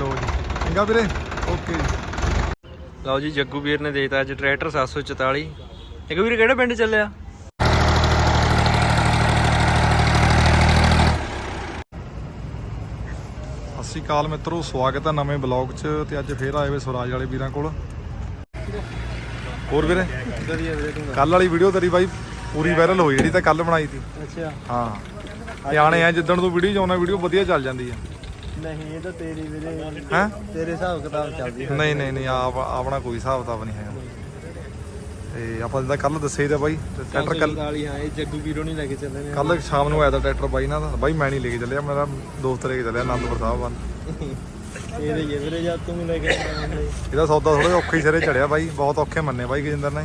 ਲੋ ਜੀ। ਚੰਗਾ ਵੀਰੇ? ਓਕੇ ਲਓ ਜੀ ਜੱਗੂ ਵੀਰ ਨੇ ਦੇਤਾ ਅੱਜ ਟਰੈਕਟਰ 744 ਜੱਗੂ ਵੀਰ ਕਿਹੜੇ ਪਿੰਡ ਚੱਲਿਆ? ਸਤਿ ਸ਼੍ਰੀ ਅਕਾਲ ਮਿੱਤਰੋ ਸਵਾਗਤ ਹੈ ਨਵੇਂ ਬਲੌਗ 'ਚ ਤੇ ਅੱਜ ਫੇਰ ਆਏ ਵੇ ਸਵਰਾਜ ਵਾਲੇ ਵੀਰਾਂ ਕੋਲ। ਹੋਰ ਵੀਰੇ? ਕੱਲ ਵਾਲੀ ਵੀਡੀਓ ਤੇਰੀ ਬਾਈ ਪੂਰੀ ਵਾਇਰਲ ਹੋਈ ਜਿਹੜੀ ਤਾਂ ਕੱਲ ਬਣਾਈ ਸੀ। ਅੱਛਾ। ਹਾਂ। ਸਿਆਣੇ ਆ ਜਿੱਦਣ ਤੂੰ ਵੀਡੀਓ ਚਾਉਣਾ ਵੀਡੀਓ ਵਧੀਆ ਚੱਲ ਜਾਂਦੀ ਆ। ਨਹੀਂ ਇਹ ਤਾਂ ਤੇਰੀ ਵੀਰੇ ਹੈ? ਤੇਰੇ ਹਿਸਾਬ ਕਿਤਾਬ ਚੱਲਦੀ ਨਹੀਂ ਨਹੀਂ ਨਹੀਂ ਆਪ ਆਪਣਾ ਕੋਈ ਹਿਸਾਬ ਕਿਤਾਬ ਨਹੀਂ ਹੈਗਾ। ਤੇ ਆਪਾਂ ਜਿੱਦਾਂ ਕੱਲ ਦੱਸੇ ਹੀ ਤਾਂ ਬਾਈ ਤੇ ਟਰੈਕਟਰ ਕੱਲ ਵਾਲੀ ਹਾਂ ਇਹ ਜੱਗੂ ਵੀਰੋਂ ਨਹੀਂ ਲੈ ਕੇ ਚੱਲੇ ਨੇ। ਕੱਲ ਸ਼ਾਮ ਨੂੰ ਆਇਆ ਤਾਂ ਟਰੈਕਟਰ ਬਾਈ ਨਾਲ। ਦਾ ਬਾਈ ਮੈਂ ਨਹੀਂ ਲੈ ਕੇ ਚੱਲਿਆ ਮੇਰਾ ਦੋਸਤ ਲੈ ਕੇ ਚੱਲਿਆ ਆਨੰਦਪੁਰ ਸਾਹਿਬ ਵੱਲ। ਇਹਦੇ ਹੀ ਆ ਵੀਰੇ ਜਦ ਤੂੰ ਲੈ ਕੇ ਆਇਆ ਇਹਦਾ ਸੌਦਾ ਥੋੜਾ ਜਿਹਾ ਔਖਾ ਹੀ ਸਿਰੇ ਚੜਿਆ ਬਾਈ ਬਹੁਤ ਔਖੇ ਮੰਨੇ ਬਾਈ ਗਜਿੰਦਰ ਨੇ।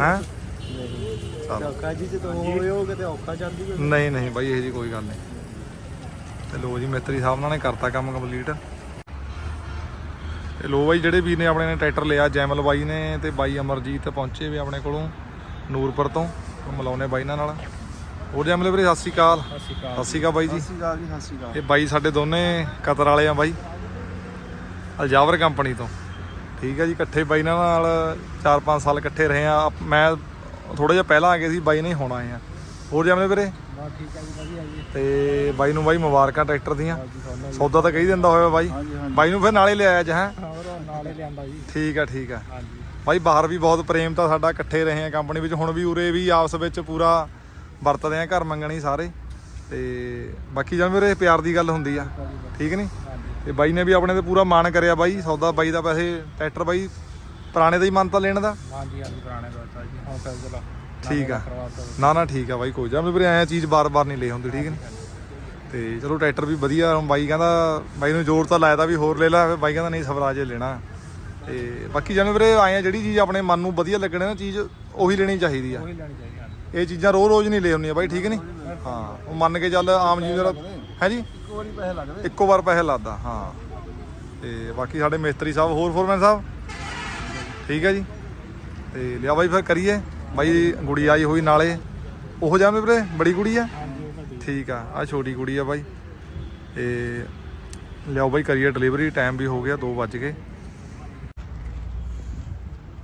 ਹੈ? ਔਖਾ ਜੀ ਤੇ ਤੂੰ ਹੋਏ ਹੋ ਕਿਤੇ ਔਖਾ ਚੱਲਦੀ ਕੋਈ। ਨਹੀਂ ਨਹੀਂ ਬਾਈ ਇਹ ਜੀ ਕੋਈ ਗੱਲ ਨਹੀਂ। ਤੇ ਲੋ ਜੀ ਮਿਸਤਰੀ ਸਾਹਿਬ ਨਾਲ ਨੇ ਕਰਤਾ ਕੰਮ ਕੰਪਲੀਟ। ਤੇ ਲੋ ਬਾਈ ਜਿਹੜੇ ਵੀਰ ਨੇ ਆਪਣੇ ਨੇ ਟਰੈਕਟਰ ਲਿਆ ਜੈਮਲ ਬਾਈ ਨੇ ਤੇ ਬਾਈ ਅਮਰਜੀਤ ਪਹੁੰਚੇ ਵੀ ਆਪਣੇ ਕੋਲੋਂ ਨੂਰਪੁਰ ਤੋਂ ਉਹ ਮਿਲਾਉਣੇ ਬਾਈ ਨਾਲ। ਹੋਰ ਜੈਮਲ ਵੀਰੇ ਸਤਿ ਸ਼੍ਰੀ ਅਕਾਲ। ਸਤਿ ਸ਼੍ਰੀ ਅਕਾਲ। ਬਾਈ ਜੀ। ਸਤਿ ਸ਼੍ਰੀ ਅਕਾਲ ਜੀ ਸਤਿ ਸ਼੍ਰੀ ਅਕਾਲ। ਇਹ ਬਾਈ ਸਾਡੇ ਦੋਨੇ ਕਤਰ ਵਾਲੇ ਆ ਬਾਈ। ਅਲਜਾਵਰ ਕੰਪਨੀ ਤੋਂ। ਠੀਕ ਹੈ ਜੀ ਇਕੱਠੇ ਬਾਈ ਨਾਲ ਨਾਲ 4-5 ਸਾਲ ਇਕੱਠੇ ਰਹੇ ਆ। ਮੈਂ ਥੋੜਾ ਜਿਹਾ ਪਹਿਲਾਂ ਆ ਗਏ ਸੀ ਬਾਈ ਨਹੀਂ ਹੁਣ ਆਏ ਆ। ਹੋਰ ਜੈਮਲ ਵੀਰੇ? ਬਾ ਠੀਕ ਹੈ ਜੀ ਵਧੀਆ ਜੀ। ਤੇ ਬਾਈ ਨੂੰ ਬਾਈ ਮੁਬਾਰਕਾਂ ਟਰੈਕਟਰ ਦੀਆਂ। ਜੀ ਸੌਦਾ ਤਾਂ ਕਹੀ ਦਿੰਦਾ ਹੋਇਆ ਬਾਈ। ਬਾਈ ਨੂੰ ਫਿਰ ਨਾਲੇ ਲਿਆਇਆ ਅੱਜ ਹੈ? ਨਾਲੇ ਲਿਆਂਦਾ ਜੀ। ਠੀਕ ਆ ਠੀਕ ਆ। ਬਾਈ ਬਾਹਰ ਵੀ ਬਹੁਤ ਪ੍ਰੇਮ ਤਾਂ ਸਾਡਾ ਇਕੱਠੇ ਰਹੇ ਆ ਕੰਪਨੀ ਵਿੱਚ। ਹੁਣ ਵੀ ਉਰੇ ਵੀ ਆਪਸ ਵਿੱਚ ਪੂਰਾ ਵਰਤਦੇ ਆ ਘਰ ਮੰਗਣੀ ਸਾਰੇ। ਤੇ ਬਾਕੀ ਜਦ ਮੇਰੇ ਪਿਆਰ ਦੀ ਗੱਲ ਹੁੰਦੀ ਆ। ਠੀਕ ਨਹੀਂ ਤੇ ਬਾਈ ਨੇ ਵੀ ਆਪਣੇ ਤੇ ਪੂਰਾ ਮਾਣ ਕਰਿਆ ਬਾਈ। ਸੌਦਾ ਬਾਈ ਦਾ ਪੈਸੇ ਟਰੈਕਟਰ ਬਾਈ ਪੁਰਾਣੇ ਦਾ ਹੀ ਮੰਨਤਾ ਲੈਣ ਦਾ। ਹਾਂਜੀ ਹਾਂਜੀ ਪੁਰਾਣੇ ਦੋਸਤ ਜੀ। ਹਾਂ ਫੈਸਲਾ ਠੀਕ ਆ। ਨਾ ਨਾ ਠੀਕ ਆ ਬਾਈ ਕੋਈ ਜਾਂ ਵੀਰੇ ਐਂ ਚੀਜ਼ ਬਾਰ-ਬਾਰ ਨਹੀਂ ਲੈ ਹੁੰਦੀ ਠੀਕ ਨਹੀਂ ਤੇ ਚਲੋ ਟਰੈਕਟਰ ਵੀ ਵਧੀਆ। ਹੁਣ ਬਾਈ ਕਹਿੰਦਾ ਬਾਈ ਨੂੰ ਜ਼ੋਰ ਤਾਂ ਲਾਇਆ ਤਾਂ ਵੀ ਹੋਰ ਲੈ ਲੈ। ਫਿਰ ਬਾਈ ਕਹਿੰਦਾ ਨਹੀਂ ਸਵਰਾਜ ਲੈਣਾ। ਤੇ ਬਾਕੀ ਜਿਵੇਂ ਵੀਰੇ ਆਏ ਆ ਜਿਹੜੀ ਚੀਜ਼ ਆਪਣੇ ਮਨ ਨੂੰ ਵਧੀਆ ਲੱਗਣੇ ਨਾ ਚੀਜ਼ ਉਹੀ ਲੈਣੀ ਚਾਹੀਦੀ ਆ। ਉਹੀ ਲੈਣੀ ਚਾਹੀਦੀ ਹਾਂਜੀ ਇਹ ਚੀਜ਼ਾਂ ਰੋਜ਼ ਰੋਜ਼ ਨਹੀਂ ਲੈ ਹੁੰਦੀਆਂ ਬਾਈ ਠੀਕ ਨਹੀਂ ਹਾਂ ਉਹ ਮੰਨ ਕੇ ਚੱਲ ਆਮ ਜੀ ਦਾ ਹੈ ਜੀ? ਇੱਕ ਵਾਰੀ ਪੈਸੇ ਲੱਗਦੇ ਇੱਕੋ ਵਾਰ ਪੈਸੇ ਲਾਦਾ ਹਾਂ। ਤੇ ਬਾਕੀ ਸਾਡੇ ਮਿਸਤਰੀ ਸਾਹਿਬ ਹੋਰ ਫੋਰਮੈਨ ਸਾਹਿਬ? ਠੀਕ ਹੈ ਜੀ। ਤੇ ਲਿਆ ਬਾਈ ਫਿਰ ਕਰੀਏ। ਬਾਈ ਗੁੜੀ ਆਈ ਹੋਈ ਨਾਲੇ। ਉਹ ਜਾਵੇਂ ਵੀਰੇ ਬੜੀ ਕੁੜੀ ਆ? ਠੀਕ। ਆ ਆ ਛੋਟੀ ਕੁੜੀ ਆ ਬਾਈ। ਤੇ ਲਿਆਓ ਬਾਈ ਕਰੀਏ ਡਿਲੀਵਰੀ ਟਾਈਮ ਵੀ ਹੋ ਗਿਆ 2 ਵੱਜ ਗਏ।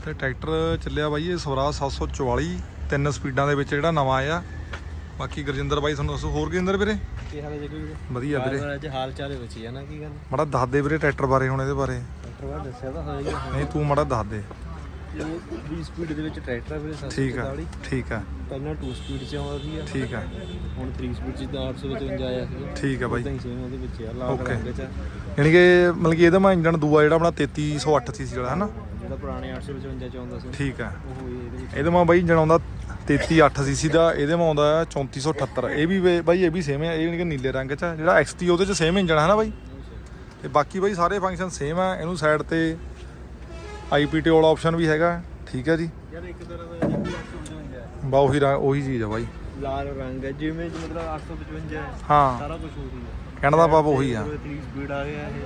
ਤੇ ਟਰੈਕਟਰ ਚੱਲਿਆ ਬਾਈ ਇਹ ਸਵਰਾਜ 744 ਤਿੰਨ ਸਪੀਡਾਂ ਦੇ ਵਿੱਚ ਜਿਹੜਾ ਨਵਾਂ ਆਇਆ। ਬਾਕੀ ਗੁਰਜਿੰਦਰ ਬਾਈ ਤੁਹਾਨੂੰ ਦੱਸੋ ਹੋਰ ਗੁਰਜਿੰਦਰ ਵੀਰੇ? ਕੀ ਹਾਲ ਹੈ ਜੀ ਵਧੀਆ ਵੀਰੇ। ਅੱਜ ਹਾਲ ਚਾਲ ਵਿੱਚ ਹੈ ਨਾ ਕੀ ਗੱਲ? ਮੜਾ ਦੱਸ ਦੇ ਵੀਰੇ ਟਰੈਕਟਰ ਬਾਰੇ ਹੁਣ ਇਹਦੇ ਬਾਰੇ। ਡਾਕਟਰ ਬਾਅਦ ਦੱਸਿਆ ਤਾਂ ਹੋਏਗਾ ਨਹੀਂ ਤੂੰ ਮੜਾ ਦੱਸ ਦੇ। 20 ਸਪੀਡ ਦੇ ਵਿੱਚ ਟਰੈਕਟਰ ਹੈ ਵੀਰੇ ਠੀਕ ਆ 744 ਠੀਕ ਆ। ਪਹਿਲਾਂ 2 ਸਪੀਡ ਚ ਆਉਂਦੀ ਆ ਠੀਕ ਆ। ਹੁਣ 3 ਸਪੀਡ ਚ ਤਾਂ 855 ਆਇਆ ਸੀ ਠੀਕ ਆ ਬਾਈ। ਤਾਂ ਹੀ ਸੇਮ ਉਹਦੇ ਵਿੱਚ ਆ ਲਾਲ Okay. ਰੰਗ ਚ ਆ। ਯਾਨੀ ਕਿ ਮਤਲਬ ਕਿ ਇਹਦਾ ਮੈਂ ਇੰਜਨ ਦੂਆ ਜਿਹੜਾ ਆਪਣਾ 3308 ਸੀ ਜਿਹੜਾ ਹੈ ਨਾ ਜਿਹੜਾ ਪੁਰਾਣੇ 855 ਚ ਆਉਂਦਾ ਸੀ। ਠੀਕ ਆ। ਉਹ ਹੀ ਇਹਦੇ ਵਿੱਚ। ਇਹਦੇ ਮਾ ਬਾਈ ਇੰਜਨ ਆਉਂਦਾ 3308 ਸੀਸੀ ਦਾ ਇਹਦੇ ਮਾ ਆਉਂਦਾ ਹੈ 3478 ਇਹ ਵੀ ਵੇ- ਬਾਈ ਇਹ ਵੀ ਸੇਮ ਹੈ ਇਹ ਯਾਨੀ ਕਿ ਨੀਲੇ ਰੰਗ ਚ ਆ। ਜਿਹੜਾ XT ਉਹਦੇ ਚ ਸੇਮ ਇੰਜਨ ਹੈ ਨਾ ਬਾਈ? ਤੇ ਬਾਕੀ ਬਾਈ ਸਾਰੇ ਫੰਕਸ਼ਨ ਸੇਮ ਆ ਇਹਨੂੰ ਸਾਈਡ ਤੇ IPT ਵਾਲਾ ਆਪਸ਼ਨ ਵੀ ਹੈਗਾ ਠੀਕ ਹੈ ਜੀ। ਯਾਰ ਇੱਕ ਤਰ੍ਹਾਂ ਦਾ ਇਹ ਵੀ 855 ਹੈ। ਬਾ ਉਹੀ ਰੰਗ ਉਹੀ ਚੀਜ਼ ਆ ਬਾਈ। ਲਾਲ ਰੰਗ ਹੈ ਜਿਵੇਂ ਜੀ ਮਤਲਬ 855 ਹੈ ਹਾਂ। ਸਾਰਾ ਕੁਝ ਉਹੀ ਹੈ। ਕਹਿਣ ਦਾ ਭਾਵ ਉਹੀ ਆ। 3 ਸਪੀਡ ਆ ਗਿਆ ਇਹ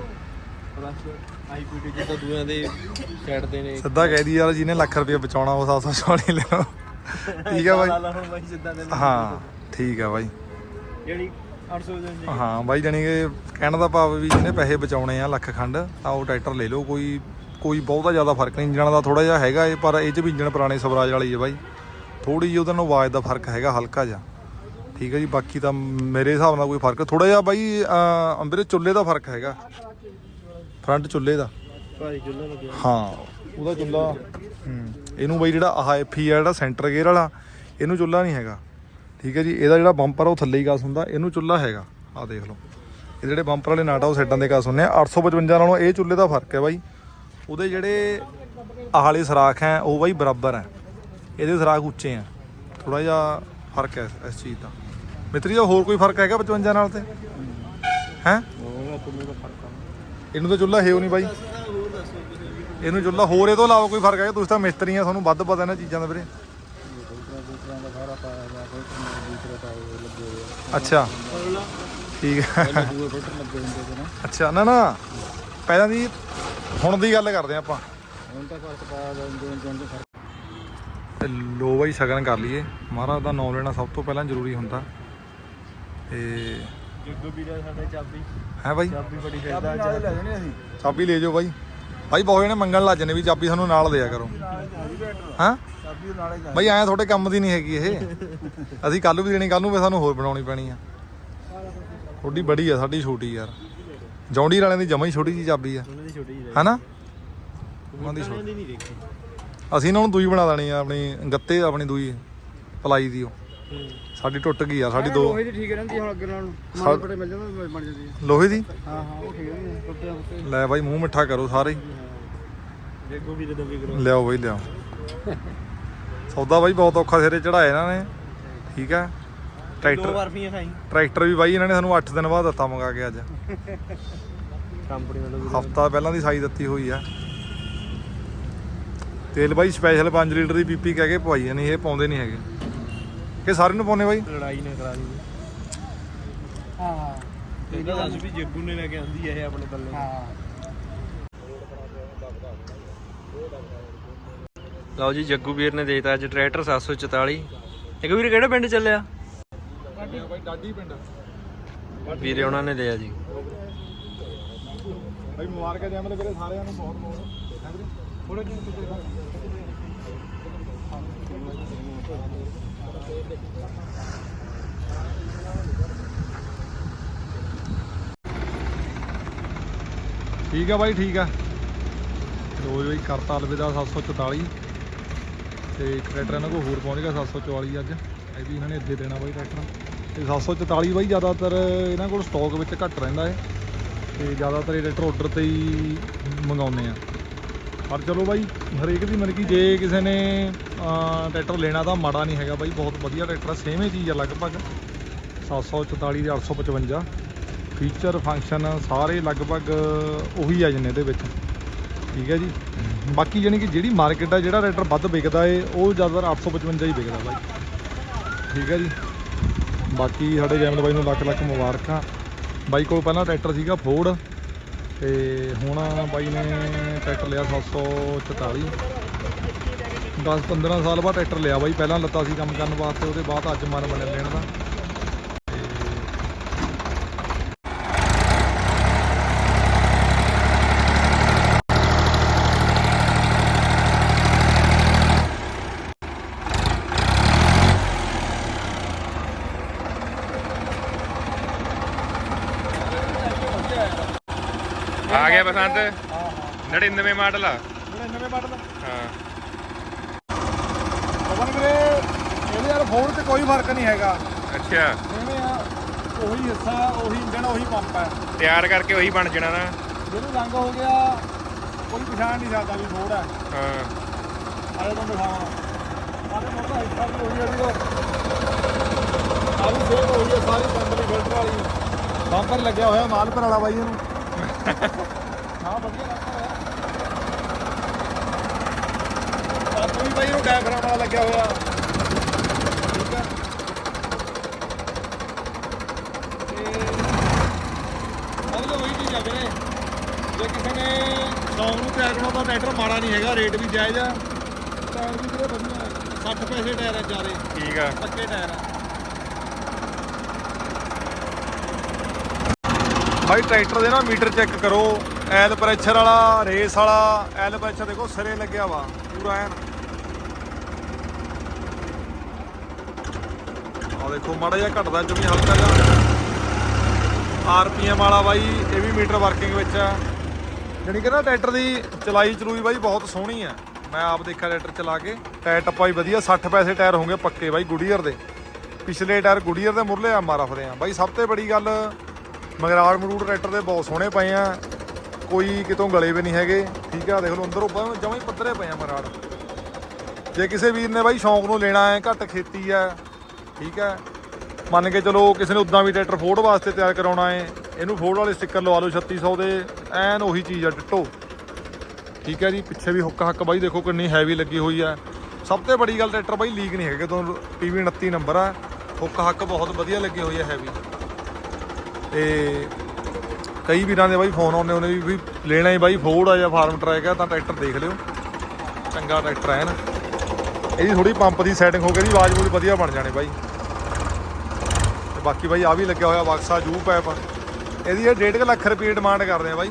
ਪਲੱਸ ਆਈਪੀਟੀ ਜਿੱਦਾਂ ਦੂਆਂ ਦੇ ਸਾਈਡ ਦੇ ਨੇ। ਸਿੱਧਾ ਕਹਿ ਦੀ ਯਾਰ ਜਿਹਨੇ ਲੱਖ ਰੁਪਏ ਬਚਾਉਣਾ ਉਹ 740 ਲੈ ਲਓ। ਠੀਕ ਆ ਬਾਈ। ਲਾ ਲਾ ਹੁਣ ਬਾਈ ਜਿੱਦਾਂ ਦੇ ਨੇ। ਹਾਂ ਠੀਕ ਆ ਬਾਈ। ਜਿਹੜੀ 855 ਹਾਂ। ਬਾਈ ਜਾਨੀ ਕਿ ਕਹਿਣ ਦਾ ਭਾਵ ਵੀ ਜਿਹਨੇ ਪੈਸੇ ਬਚਾਉਣੇ ਆ ਲੱਖ ਖੰਡ ਤਾਂ ਉਹ ਟਰੈਕਟਰ ਲੈ ਲਓ ਕੋਈ ਕੋਈ ਬਹੁਤਾ ਜ਼ਿਆਦਾ ਫ਼ਰਕ ਨਹੀਂ ਇੰਜਣ ਦਾ ਥੋੜਾ ਜਿਹਾ ਹੈਗਾ ਏ ਪਰ ਇਹ ਚ ਵੀ ਇੰਜਣ ਪੁਰਾਣੇ ਸਵਰਾਜ ਵਾਲੀ ਹੈ ਬਾਈ। ਥੋੜੀ ਜਿਹੀ ਉਹਦਾ ਨੂੰ ਆਵਾਜ਼ ਦਾ ਫ਼ਰਕ ਹੈਗਾ ਹਲਕਾ ਜਿਹਾ। ਠੀਕ ਹੈ ਜੀ ਬਾਕੀ ਤਾਂ ਮੇਰੇ ਹਿਸਾਬ ਨਾਲ ਕੋਈ ਫ਼ਰਕ ਥੋੜਾ ਜਿਹਾ ਬਾਈ ਅੰਬਰੇ ਚੁੱਲ੍ਹੇ ਦਾ ਫ਼ਰਕ ਹੈਗਾ। ਫਰੰਟ ਚੁੱਲ੍ਹੇ ਦਾ। ਹਾਂ ਉਹਦਾ ਚੁੱਲਾ ਹੂੰ ਇਹਨੂੰ ਬਈ ਜਿਹੜਾ ਆਹ ਐਫੀ ਆ ਜਿਹੜਾ ਸੈਂਟਰ ਗੇਅਰ ਵਾਲਾ ਇਹਨੂੰ ਚੁੱਲਾ ਨਹੀਂ ਹੈਗਾ। ਠੀਕ ਹੈ ਜੀ ਇਹਦਾ ਜਿਹੜਾ ਬੰਪਰ ਉਹ ਥੱਲੇ ਹੀ ਕਾਸ ਹੁੰਦਾ ਇਹਨੂੰ ਚੁੱਲਾ ਹੈਗਾ। ਆਹ ਦੇਖ ਲਓ। ਇਹ ਜਿਹੜੇ ਬੰਪਰ ਵਾਲੇ ਨਾਟ ਉਹ ਸਾਈਡਾਂ ਦੇ ਕਾਸ ਹੁੰਦੇ ਆ। 855 ਨਾਲੋਂ ਇਹ ਚੁੱਲੇ ਦਾ ਫ਼ਰਕ ਹੈ ਬਾਈ। ਉਹਦੇ ਜਿਹੜੇ ਆਹ ਵਾਲੇ ਸਰਾਖ ਹੈ, ਉਹ ਬਾਈ ਬਰਾਬਰ ਹੈ। ਇਹਦੇ ਸਰਾਖ ਉੱਚੇ ਆ ਥੋੜਾ ਜਿਹਾ ਫ਼ਰਕ ਹੈ ਇਸ ਚੀਜ਼ ਦਾ। ਮਿੱਤਰੀ ਦਾ ਹੋਰ ਕੋਈ ਫ਼ਰਕ ਹੈਗਾ 55 ਨਾਲ ਤੇ? ਹੈ? ਇਹਨੂੰ ਤਾਂ ਚੁੱਲਾ ਹੈ ਨਹੀਂ ਬਾਈ। ਇਹਨੂੰ ਚੁੱਲਾ ਹੋਰ ਇਹ ਤੋਂ ਇਲਾਵਾ ਕੋਈ ਫ਼ਰਕ ਹੈਗਾ? ਤੁਸੀਂ ਤਾਂ ਮਿਸਤਰੀ ਆ ਤੁਹਾਨੂੰ ਵੱਧ ਪਤਾ ਇਹਨਾਂ ਚੀਜ਼ਾਂ ਦਾ ਵੀਰੇ। ਅੱਛਾ। ਠੀਕ ਹੈ। ਅੱਛਾ, ਨਾ ਨਾ। ਪਹਿਲਾਂ ਦੀ ਹੁਣ ਦੀ ਗੱਲ ਕਰਦੇ ਹਾਂ ਆਪਾਂ। ਹੁਣ ਤਾਂ ਫ਼ਰਕ ਪਾਇਆ ਜਾਂਦੇ ਨੇ ਜਾਂਦੇ ਫ਼ਰਕ। ਤੇ ਲੋ ਬਾਈ ਸ਼ਗਨ ਕਰ ਲਈਏ। ਮਹਾਰਾਜ ਦਾ ਨਾਮ ਲੈਣਾ ਸਭ ਤੋਂ ਪਹਿਲਾਂ ਜ਼ਰੂਰੀ ਹੁੰਦਾ। ਤੇ ਜੱਗੂ ਵੀਰੇ ਸਾਡੇ ਚਾਬੀ। ਹੈ ਬਾਈ? ਚਾਬੀ ਬੜੀ ਖੇਡਦਾ ਅੱਜ। ਲੈ ਜਾਣੇ ਅਸੀਂ। ਚਾਬੀ ਲੈ ਜਾਓ ਬਾਈ। ਬਾਈ ਬਹੁਤ ਜਣੇ ਮੰਗਣ ਲੱਜ ਨੇ ਵੀ ਚਾਬੀ ਸਾਨੂੰ ਨਾਲ ਦਿਆ ਕਰੋ। ਹਾਂ ਚਾਬੀ ਦੇ ਬਾਈ ਐਂ ਤੁਹਾਡੇ ਕੰਮ ਦੀ ਨਹੀਂ ਹੈਗੀ ਇਹ। ਅਸੀਂ ਕੱਲ ਵੀ ਦੇਣੀ ਕੱਲ ਨੂੰ ਵੀ ਸਾਨੂੰ ਹੋਰ ਬਣਾਉਣੀ ਪੈਣੀ ਆ। ਤੁਹਾਡੀ ਬੜੀ ਆ ਸਾਡੀ ਛੋਟੀ ਯਾਰ। ਜੌਂਡੀ ਵਾਲਿਆਂ ਦੀ ਜਮਾ ਹੀ ਛੋਟੀ ਜੀ ਚਾਬੀ ਆ। ਉਹਨਾਂ ਦੀ ਛੋਟੀ ਹਨਾ? ਉਹਨਾਂ ਦੀ ਦੀ ਨਹੀਂ ਦੇਖੀ। ਅਸੀਂ ਇਹਨਾਂ ਨੂੰ ਦੂਈ ਬਣਾ ਦੇਣੀ ਆ ਆਪਣੀ ਗੱਤੇ ਆਪਣੀ ਦੂਈ ਪਲਾਈ ਦੀ ਉਹ। ਸਾਡੀ ਟੁੱਟ ਗਈ ਆ ਸਾਡੀ ਦੋ। ਉਹੀ ਠੀਕ ਰਹਿੰਦੀ ਹੁਣ ਅੱਗੇ ਨਾਲ। ਮਾੜੇ ਪੜੇ ਮਿਲ ਜਾਂਦਾ ਬਣ ਜਾਂਦੀ ਹੈ ਲੋਹੇ ਦੀ? ਹਾਂ ਹਾਂ ਉਹ ਠੀਕ ਰਹਿੰਦੀ ਟੁੱਟਿਆ ਲੈ ਬਾਈ ਮੂੰਹ ਮਿੱਠਾ ਕਰੋ ਸਾਰੇ। ਜੱਗੂ ਵੀਰੇ ਦਾ ਵੀ ਕਰੋ। ਲਿਆਓ ਬਾਈ ਲਿਆਓ। ਸੌਦਾ ਬਾਈ ਬਹੁਤ ਔਖਾ ਸਿਰੇ ਚੜਾਇਆ ਇਹਨਾਂ ਨੇ। ਠੀਕ ਆ। ਦੋ ਟਰੈਕਟਰ ਬਰਫੀਆਂ ਖਾਈ ਟਰੈਕਟਰ ਵੀ ਬਾਈ ਇਹਨਾਂ ਨੇ ਸਾਨੂੰ 8 ਦਿਨ ਬਾਅਦ ਦਿੱਤਾ ਮੰਗਾ ਕੇ ਅੱਜ। ਕੰਪਨੀ ਵੱਲੋਂ ਵੀ ਹਫਤਾ ਪਹਿਲਾਂ ਦੀ ਸਾਈ ਦਿੱਤੀ ਹੋਈ ਆ। ਤੇਲ ਬਾਈ ਸਪੈਸ਼ਲ 5 ਲੀਟਰ ਦੀ ਪੀਪੀ ਕਹਿ ਕੇ ਪਵਾਈ ਨਹੀਂ ਇਹ ਪਾਉਂਦੇ ਨਹੀਂ ਹੈਗੇ। ਕਿ ਸਾਰੇ ਨੂੰ ਪਾਉਨੇ ਬਾਈ? ਲੜਾਈ ਨਾ ਕਰਾ ਲਈ। ਹਾਂ। ਇਹਦਾ ਦੱਸ ਵੀ ਜੱਗੂ ਨੇ ਲੈ ਕੇ ਆਂਦੀ ਇਹ ਆਪਣੇ ਪੱਲੇ ਹਾਂ। ਲਓ ਜੀ ਜੱਗੂ ਵੀਰ ਨੇ ਦੇਤਾ ਅੱਜ ਟਰੈਕਟਰ 744 ਇੱਕ ਵੀਰ ਕਿਹੜੇ ਪਿੰਡ ਚੱਲਿਆ? ਬਾਈ ਡਾਡੀ ਪਿੰਡ ਵੀਰੇ ਉਹਨਾਂ ਨੇ ਲਿਆ ਜੀ। ਬਾਈ ਮੁਬਾਰਕਾਂ ਜਮਲ ਵੀਰੇ ਸਾਰਿਆਂ ਨੂੰ ਬਹੁਤ ਬਹੁਤ। ਹੈ ਵੀਰੇ? ਥੋੜੇ ਪਿੱਛੇ ਠੀਕ ਆ ਬਾਈ ਠੀਕ ਆ। ਰੋਜ਼ ਬਈ ਕਰਤਾ ਅਲਵਿਦਾ 744 ਤੇ ਟਰੈਕਟਰ ਇਹਨਾਂ ਕੋਲ ਹੋਰ ਪਹੁੰਚ ਗਿਆ 744 ਅੱਜ। ਇਹ ਵੀ ਇਹਨਾਂ ਨੇ ਅੱਗੇ ਦੇਣਾ ਬਾਈ ਟਰੈਕਟਰ। ਤੇ 744 ਬਾਈ, ਜ਼ਿਆਦਾਤਰ ਇਹਨਾਂ ਕੋਲ ਸਟਾਕ ਵਿੱਚ ਘੱਟ ਰਹਿੰਦਾ ਹੈ ਤੇ ਜ਼ਿਆਦਾਤਰ ਇਹ ਟਰੈਕਟਰ ਆਰਡਰ ਤੇ ਹੀ ਮੰਗਾਉਂਦੇ ਆ। ਪਰ ਚਲੋ ਬਾਈ, ਹਰੇਕ ਦੀ ਮਤਲਬ ਕਿ ਜੇ ਕਿਸੇ ਨੇ ਟਰੈਕਟਰ ਲੈਣਾ ਤਾਂ ਮਾੜਾ ਨਹੀਂ ਹੈਗਾ ਬਾਈ। ਬਹੁਤ ਵਧੀਆ ਟਰੈਕਟਰ ਆ ਸੇਮ ਹੀ ਚੀਜ਼ ਆ ਲਗਭਗ। 744 ਦੇ 855 ਫੀਚਰ ਫੰਕਸ਼ਨ ਸਾਰੇ ਲਗਭਗ ਉਹੀ ਆ ਜਾਂਦੇ ਇਹਦੇ ਵਿੱਚ। ਠੀਕ ਹੈ ਜੀ? ਬਾਕੀ ਜਾਨੀ ਕਿ ਜਿਹੜੀ ਮਾਰਕੀਟ ਆ, ਜਿਹੜਾ ਟਰੈਕਟਰ ਵੱਧ ਵਿਕਦਾ ਏ, ਉਹ ਜ਼ਿਆਦਾਤਰ 855 ਹੀ ਵਿਕਦਾ ਬਾਈ। ਠੀਕ ਹੈ ਜੀ? ਬਾਕੀ ਸਾਡੇ ਜੈਮਲ ਬਾਈ ਨੂੰ ਲੱਖ ਲੱਖ ਮੁਬਾਰਕਾਂ। ਬਾਈ ਕੋਲ ਪਹਿਲਾਂ ਟਰੈਕਟਰ ਸੀਗਾ ਫੋਰਡ ਤੇ ਹੁਣ ਬਾਈ ਨੇ ਟਰੈਕਟਰ ਲਿਆ 744 10 15 ਸਾਲ ਬਾਅਦ ਟਰੈਕਟਰ ਲਿਆ ਬਾਈ, ਪਹਿਲਾਂ ਲੱਤਾ ਸੀ ਕੰਮ ਕਰਨ ਵਾਸਤੇ, ਉਹਦੇ ਬਾਅਦ ਅੱਜ ਮਨ ਬਣਿਆ ਲੈਣ ਦਾ। ਬਸੰਤ 99 ਮਾਡਲ ਆ। 99 ਮਾਡਲ ਹਾਂ। ਪਵਨ ਵੀਰੇ ਇਹਦੇ ਯਾਰ ਫੋਰਡ 'ਚ ਕੋਈ ਫ਼ਰਕ ਨਹੀਂ ਹੈਗਾ। ਅੱਛਾ। ਐਵੇਂ ਆ ਉਹੀ ਹਿੱਸਾ ਉਹੀ ਇੰਜਣ ਉਹੀ ਪੰਪ ਹੈ ਤਿਆਰ ਕਰਕੇ ਉਹੀ ਬਣ ਜਾਣਾ ਨਾ। ਜਿਹਨੂੰ ਰੰਗ ਹੋ ਗਿਆ ਕੋਈ ਪਛਾਣ ਨਹੀਂ ਸਕਦਾ ਵੀ ਫੋਰਡ ਹੈ। ਹਾਂ ਆਲੇ ਬੰਦੇ ਖਾਵਾਂ ਆਲੇ ਮੋਟਾ ਹਿੱਸਾ ਵੀ ਉਹੀ ਹੈ ਵੀਰੋ। ਸੇਵ ਹੋਈ ਹੈ ਸਾਰੀ ਕੰਪਨੀ ਫਿਲਟਰ ਵਾਲੀ। ਬੰਪਰ ਲੱਗਿਆ ਹੋਇਆ ਮਾਲਪੁਰ ਵਾਲਾ ਬਾਈ ਇਹਨੂੰ। ਹਾਂ ਵਧੀਆ ਲੱਗਦਾ ਹੋਇਆ। ਬਾਈ ਨੂੰ ਵਾਲਾ ਲੱਗਿਆ ਹੋਇਆ। ਠੀਕ ਹੈ ਤੇ ਉਹਦੇ ਉਹੀ ਚੀਜ਼ ਆ ਵੀਰੇ। ਜੇ ਕਿਸੇ ਨੇ ਸ਼ੌਂਕ ਨੂੰ ਤਿਆਰ ਕਰਨਾ ਤਾਂ ਟਰੈਕਟਰ ਮਾੜਾ ਨਹੀਂ ਹੈਗਾ ਰੇਟ ਵੀ ਜਾਇਜ਼ ਆ। ਟਾਇਰ ਵੀ ਵੀਰੇ ਵਧੀਆ 60 ਪੈਸੇ ਟਾਇਰ ਆ ਚਾਰੇ। ਠੀਕ ਆ। ਪੱਕੇ ਟਾਇਰ ਆ। ਭਾਈ ਟਰੈਕਟਰ ਦੇ ਨਾ ਮੀਟਰ ਚੈੱਕ ਕਰੋ। ਐਲ ਪ੍ਰੈਸ਼ਰ ਵਾਲਾ, ਰੇਸ ਵਾਲਾ ਐਲ ਪ੍ਰੈਸ਼ਰ ਦੇਖੋ ਸਿਰੇ ਲੱਗਿਆ ਵਾ, ਪੂਰਾ ਐਨ। ਆ ਦੇਖੋ, ਮਾੜਾ ਜਿਹਾ ਘਟਦਾ ਜਮੀ ਹਲਕਾ ਜਿਹਾ ਆਰਪੀਐਮ ਵਾਲਾ ਬਾਈ, ਇਹ ਵੀ ਮੀਟਰ ਵਰਕਿੰਗ ਵਿੱਚ ਆ ਜਾਣੀ ਕਿ ਨਾ ਟਰੈਕਟਰ ਦੀ ਚਲਾਈ ਚਲੂਈ ਬਾਈ ਬਹੁਤ ਸੋਹਣੀ ਆ ਮੈਂ ਆਪ ਦੇਖਿਆ ਟਰੈਕਟਰ ਚਲਾ ਕੇ। ਟਾਇਰ ਟੱਪਾ ਵੀ ਵਧੀਆ 60 ਪੈਸੇ ਟਾਇਰ ਹੋਣਗੇ ਪੱਕੇ ਬਾਈ ਗੁਡੀਅਰ ਦੇ। ਪਿਛਲੇ ਟਾਇਰ ਗੁਡੀਅਰ ਦੇ ਮੁਰਲੇ ਆ ਮਾਰਫਦੇ ਆ। ਬਾਈ ਸਭ ਤੋਂ ਬੜੀ ਗੱਲ ਮਗਰਾੜ ਮਰੂੜ ਟਰੈਕਟਰ ਦੇ ਬਹੁਤ ਸੋਹਣੇ ਪਏ ਆ। ਕੋਈ ਕਿਤੋਂ ਗਲੇ ਵੀ ਨਹੀਂ ਹੈਗੇ। ਠੀਕ ਆ, ਦੇਖ ਲਓ, ਅੰਦਰੋਂ ਜਮਾਂ ਹੀ ਪੱਧਰੇ ਪਏ ਆ ਮਗਰਾੜ ਜੇ ਕਿਸੇ ਵੀਰ ਨੇ ਬਾਈ ਸ਼ੌਂਕ ਨੂੰ ਲੈਣਾ ਹੈ, ਘੱਟ ਖੇਤੀ ਹੈ, ਠੀਕ ਹੈ। ਮੰਨ ਕੇ ਚਲੋ ਕਿਸੇ ਨੇ ਉਦਾਂ ਵੀ ਟਰੈਕਟਰ ਫੋਰਡ ਵਾਸਤੇ ਤਿਆਰ ਕਰਾਉਣਾ ਹੈ, ਇਹਨੂੰ ਫੋਰਡ ਵਾਲੇ ਸਟicker ਲਵਾ ਲਓ 3600 ਦੇ, ਐਨ ਉਹੀ ਚੀਜ਼ ਆ ਡਿੱਟੋ ਠੀਕ ਹੈ ਜੀ, ਪਿੱਛੇ ਵੀ ਹੁੱਕ ਹੱਕ ਬਾਈ ਦੇਖੋ ਕਿੰਨੀ ਹੈਵੀ ਲੱਗੀ ਹੋਈ ਹੈ ਸਭ ਤੋਂ ਬੜੀ ਗੱਲ ਟਰੈਕਟਰ ਬਾਈ ਲੀਕ ਨਹੀਂ ਹੈਗਾ, ਤੁਹਾਨੂੰ PV 29 ਨੰਬਰ ਆ। ਹੁੱਕ ਹੱਕ ਬਹੁਤ ਵਧੀਆ ਲੱਗੀ ਹੋਈ ਹੈ ਹੈਵੀ ਤੇ ਕਈ ਵੀਰਾਂ ਦੇ ਬਾਈ ਫੋਨ ਆਉਂਦੇ ਉਹਨੇ ਵੀ ਲੈਣਾ ਹੀ ਬਾਈ ਫੋਰਡ ਆ ਜਾਂ ਫਾਰਮ ਟਰੈਕ ਆ, ਤਾਂ ਟਰੈਕਟਰ ਦੇਖ ਲਿਓ। ਚੰਗਾ ਟਰੈਕਟਰ ਹੈ ਨਾ। ਇਹਦੀ ਥੋੜੀ ਪੰਪ ਦੀ ਸੈਟਿੰਗ ਹੋ ਕੇ ਦੀ ਆਵਾਜ਼ ਬਹੁਤ ਵਧੀਆ ਬਣ ਜਾਣੇ ਬਾਈ। ਤੇ ਬਾਕੀ ਬਾਈ ਆ ਵੀ ਲੱਗਿਆ ਹੋਇਆ ਵਾਕਸਾ ਜੂ ਪੈਪ ਇਹਦੀ ਇਹ 1.5 ਲੱਖ ਰੁਪਏ ਡਿਮਾਂਡ ਕਰਦੇ ਆ ਬਾਈ।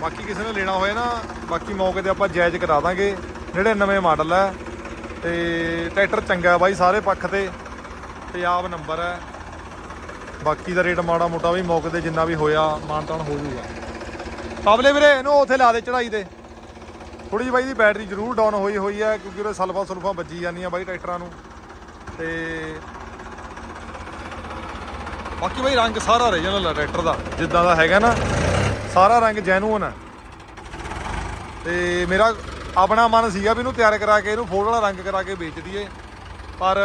ਬਾਕੀ ਕਿਸੇ ਨੇ ਲੈਣਾ ਹੋਇਆ ਨਾ, ਬਾਕੀ ਮੌਕੇ ਤੇ ਆਪਾਂ ਜਾਇਜ਼ ਕਰਾ ਦਾਂਗੇ। 99 ਮਾਡਲ ਹੈ ਤੇ ਟਰੈਕਟਰ ਚੰਗਾ ਬਾਈ ਸਾਰੇ ਪੱਖ ਤੇ। ਪੰਜਾਬ ਨੰਬਰ ਹੈ ਬਾਕੀ ਦਾ ਰੇਟ ਮਾੜਾ ਮੋਟਾ ਵੀ ਮੌਕੇ ਤੇ ਜਿੰਨਾ ਵੀ ਹੋਇਆ ਮਾਨਤਾਨ ਹੋ ਜਾਊਗਾ ਪਾਵਲੇ ਵੀਰੇ, ਇਹਨੂੰ ਉੱਥੇ ਲਾ ਦੇ ਚੜਾਈ ਤੇ। ਥੋੜੀ ਜਿਹੀ ਬਾਈ ਦੀ ਬੈਟਰੀ ਜ਼ਰੂਰ ਡਾਊਨ ਹੋਈ ਹੋਈ ਹੈ ਕਿਉਂਕਿ ਉਹਦੇ ਸਲਫਾ ਸੁਲਫਾ ਵੱਜੀ ਜਾਂਦੀਆਂ ਬਾਈ ਟਰੈਕਟਰਾਂ ਨੂੰ। ਤੇ ਬਾਕੀ ਬਾਈ ਰੰਗ ਸਾਰਾ ਓਰੀਜਨਲ ਹੈ ਟਰੈਕਟਰ ਦਾ, ਜਿੱਦਾਂ ਦਾ ਹੈਗਾ ਨਾ, ਸਾਰਾ ਰੰਗ ਜੈਨੂਨ ਹੈ ਤੇ ਮੇਰਾ ਆਪਣਾ ਮਨ ਸੀਗਾ ਵੀ ਇਹਨੂੰ ਤਿਆਰ ਕਰਾ ਕੇ, ਇਹਨੂੰ ਫੋੜ ਵਾਲਾ ਰੰਗ ਕਰਾ ਕੇ ਵੇਚ ਦਈਏ। ਪਰ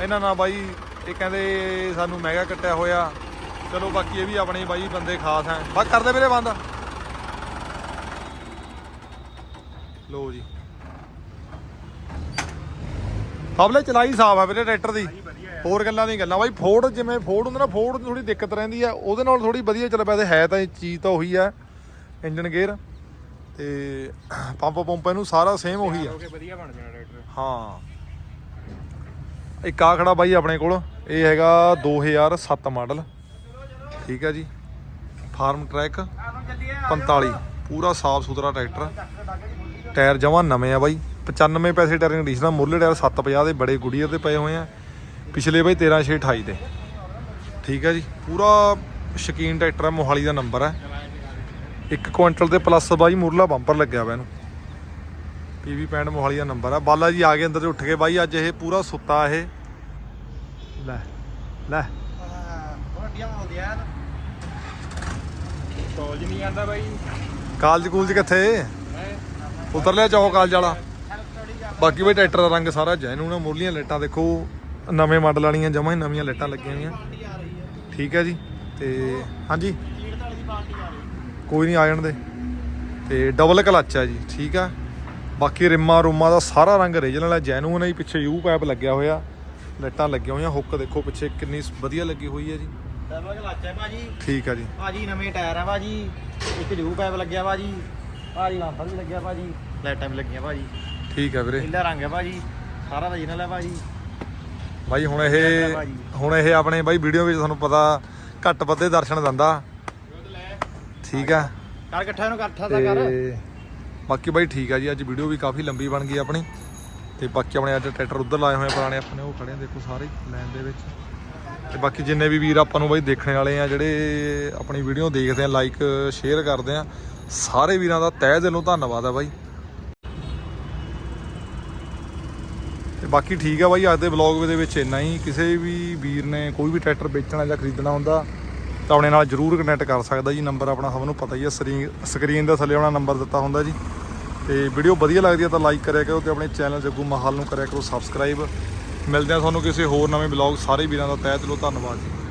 ਇਹਨਾਂ ਨਾਲ ਬਾਈ ਇਹ ਕਹਿੰਦੇ ਸਾਨੂੰ ਮਹਿੰਗਾ ਕੱਟਿਆ ਹੋਇਆ। ਚਲੋ ਬਾਕੀ ਇਹ ਵੀ ਆਪਣੇ ਬਾਈ ਬੰਦੇ ਖਾਸ ਹੈ। ਬਸ ਕਰਦੇ ਵੀਰੇ ਬੰਦ। ਲੋ ਜੀ। ਹਵਲੇ ਚਲਾਈ ਸਾਫ਼ ਆ ਵੀਰੇ ਟਰੈਕਟਰ ਦੀ। ਹੋਰ ਗੱਲਾਂ ਨਹੀਂ ਗੱਲਾਂ। ਬਾਈ ਫੋਰਡ ਜਿਵੇਂ ਫੋਰਡ ਹੁੰਦਾ ਨਾ ਫੋਰਡ ਦੀ ਥੋੜੀ ਦਿੱਕਤ ਰਹਿੰਦੀ ਆ। ਉਹਦੇ ਨਾਲ ਥੋੜੀ ਵਧੀਆ ਚੱਲ ਪਿਆ ਤੇ ਹੈ ਤਾਂ ਇਹ ਚੀਜ਼ ਤਾਂ ਉਹੀ ਆ ਇੰਜਨ ਗੇਅਰ। ਤੇ ਪੰਪ ਪੰਪ ਇਹਨੂੰ ਸਾਰਾ ਸੇਮ ਉਹੀ ਆ। ਓਕੇ ਵਧੀਆ ਬਣ ਜਾਣਾ ਟਰੈਕਟਰ। ਹਾਂ। ਇੱਕ ਆ ਖੜਾ ਬਾਈ ਆਪਣੇ ਕੋਲ। ਇਹ ਹੈਗਾ 2007 ਮਾਡਲ। ਠੀਕ ਹੈ ਜੀ। ਫਾਰਮ ਟਰੈਕ 45 ਪੂਰਾ ਸਾਫ਼ ਸੁਥਰਾ ਟਰੈਕਟਰ। ਟਾਇਰ ਜਮਾਂ ਨਵੇਂ ਆ ਬਾਈ। 95 ਪੈਸੇ ਟਾਇਰ ਕੰਡੀਸ਼ਨਰ ਮੁੱਢਲੇ ਟਾਇਰ 750 ਦੇ, ਬੜੇ ਗੁੜੀਅਰ ਦੇ ਪਏ ਹੋਏ ਆ। ਪਿਛਲੇ ਬਾਈ 13628 ਦੇ। ਠੀਕ ਹੈ ਜੀ। ਪੂਰਾ ਸ਼ਕੀਨ ਟਰੈਕਟਰ ਹੈ ਮੋਹਾਲੀ ਦਾ ਨੰਬਰ ਹੈ ਇੱਕ ਕੁਇੰਟਲ ਤੇ ਪਲੱਸ ਬਾਈ ਮੁਰਲਾ ਬੰਪਰ ਲੱਗਿਆ ਹੋਇਆ ਇਹਨੂੰ। ਪੀਵੀ ਪੈਂਡ ਮੋਹਾਲੀ ਦਾ ਨੰਬਰ ਆ। ਬਾਲਾ ਜੀ ਆ ਗਏ ਅੰਦਰ ਤੇ ਉੱਠ ਕੇ ਬਾਈ, ਅੱਜ ਇਹ ਪੂਰਾ ਸੁੱਤਾ ਇਹ। ਲੈ ਲੈ। ਕਾਲਜ ਨਹੀਂ ਆਂਦਾ ਬਾਈ। ਕਾਲਜ ਕੂਲਜ ਕਿੱਥੇ? ਉਤਰ ਲਿਆ ਚੌਕ ਕਾਲਜ ਵਾਲਾ। ਬਾਕੀ ਬਈ ਟਰੈਕਟਰ ਦਾ ਰੰਗ ਸਾਰਾ ਜੈਨੂਨ ਆ ਮੁਰਲੀਆਂ ਲਾਈਟਾਂ ਦੇਖੋ। ਨਵੇਂ ਮਾਡਲ ਵਾਲੀਆਂ ਜਮਾਂ ਹੀ ਨਵੀਆਂ ਲਾਈਟਾਂ ਲੱਗੀਆਂ ਹੋਈਆਂ। ਠੀਕ ਹੈ ਜੀ ਤੇ ਹਾਂਜੀ। ਕੋਈ ਨਹੀਂ ਆ ਜਾਣ ਦੇ ਤੇ ਡਬਲ ਕਲੱਚ ਆ ਜੀ ਠੀਕ ਆ। ਬਾਕੀ ਰਿਮਾਂ ਰੂਮਾਂ ਦਾ ਸਾਰਾ ਰੰਗ ਓਰੀਜਨਲ ਹੈ ਜੈਨੂਨ ਹੈ ਜੀ ਪਿੱਛੇ ਯੂ ਪੈਪ ਲੱਗਿਆ ਹੋਇਆ। ਲਾਈਟਾਂ ਲੱਗੀਆਂ ਹੋਈਆਂ ਹੁੱਕ ਦੇਖੋ ਪਿੱਛੇ ਕਿੰਨੀ ਵਧੀਆ ਲੱਗੀ ਹੋਈ ਹੈ ਜੀ। ਕਲੱਚ ਹੈ ਭਾਜੀ। ਠੀਕ ਆ ਜੀ। ਭਾਜੀ ਨਵੇਂ ਟਾਇਰ ਆ ਭਾਜੀ। ਇੱਕ ਜੂ ਪੈਪ ਲੱਗਿਆ ਭਾਜੀ। ਭਾਜੀ ਲਾਂਪਰ ਵੀ ਲੱਗਿਆ ਭਾਜੀ। ਲਾਈਟਾਂ ਵੀ ਲੱਗੀਆਂ ਭਾਜੀ। ਠੀਕ ਆ ਵੀਰੇ। ਨੀਲਾ ਰੰਗ ਹੈ ਭਾਜੀ। ਸਾਰਾ ਓਰੀਜਨਲ ਹੈ ਭਾਜੀ। ਬਾਈ ਹੁਣ ਇਹ ਹੁਣ ਇਹ ਆਪਣੇ ਬਾਈ ਵੀਡੀਓ ਵਿੱਚ ਤੁਹਾਨੂੰ ਪਤਾ ਘੱਟ ਵੱਧੇ ਦਰਸ਼ਨ ਦਿੰਦਾ। ਠੀਕ ਆ ਕਰ ਇਕੱਠਾ ਨੂੰ ਇਕੱਠਾ ਦਾ ਕਰ। ਤੇ ਬਾਕੀ ਬਾਈ ਠੀਕ ਆ ਜੀ ਅੱਜ ਵੀਡੀਓ ਵੀ ਕਾਫੀ ਲੰਬੀ ਬਣ ਗਈ ਆਪਣੀ। ਤੇ ਬਾਕੀ ਆਪਣੇ ਅੱਜ ਟਰੈਕਟਰ ਉੱਧਰ ਲਾਏ ਹੋਏ ਪੁਰਾਣੇ ਆਪਣੇ, ਉਹ ਖੜੇ ਦੇਖੋ ਸਾਰੇ ਲਾਈਨ ਦੇ ਵਿੱਚ। ਤੇ ਬਾਕੀ ਜਿੰਨੇ ਵੀ ਵੀਰ ਆਪਾਂ ਨੂੰ ਬਾਈ ਦੇਖਣ ਵਾਲੇ ਆ, ਜਿਹੜੇ ਆਪਣੀ ਵੀਡੀਓ ਦੇਖਦੇ ਆ ਲਾਈਕ ਸ਼ੇਅਰ ਕਰਦੇ ਆ, ਸਾਰੇ ਵੀਰਾਂ ਦਾ ਤਹਿ ਦਿਲੋਂ ਧੰਨਵਾਦ ਆ ਬਾਈ। ਤੇ ਬਾਕੀ ਠੀਕ ਆ ਬਾਈ, ਅੱਜ ਦੇ ਵਲੌਗ ਦੇ ਵਿੱਚ ਇੰਨਾ ਹੀ। ਕਿਸੇ ਵੀ ਵੀਰ ਨੇ ਕੋਈ ਵੀ ਟਰੈਕਟਰ ਵੇਚਣਾ ਜਾਂ ਖਰੀਦਣਾ ਹੁੰਦਾ, ਤਾਂ ਆਪਣੇ ਨਾਲ ਜਰੂਰ ਕਨੈਕਟ ਕਰ ਸਕਦਾ ਜੀ। ਨੰਬਰ ਆਪਣਾ ਸਭ ਨੂੰ ਪਤਾ ਹੀ ਹੈ ਸਕਰੀਨ ਦੇ ਥੱਲੇ ਆਪਣਾ ਨੰਬਰ ਦਿੱਤਾ ਹੁੰਦਾ ਜੀ। ਤੇ ਵੀਡੀਓ ਵਧੀਆ ਲੱਗਦੀ ਹੈ ਤਾਂ ਲਾਈਕ ਕਰਿਆ ਕਰੋ ਤੇ ਆਪਣੇ ਚੈਨਲ ਜੱਗੂ ਮਹਾਲ ਨੂੰ ਕਰਿਆ ਕਰੋ ਸਬਸਕ੍ਰਾਈਬ ਮਿਲਦੇ ਆ ਤੁਹਾਨੂੰ ਕਿਸੇ ਹੋਰ ਨਵੇਂ ਵਲੌਗ ਸਾਰੇ ਵੀਰਾਂ ਦਾ। ਤਹਿ ਦਿਲੋਂ ਧੰਨਵਾਦ ਜੀ।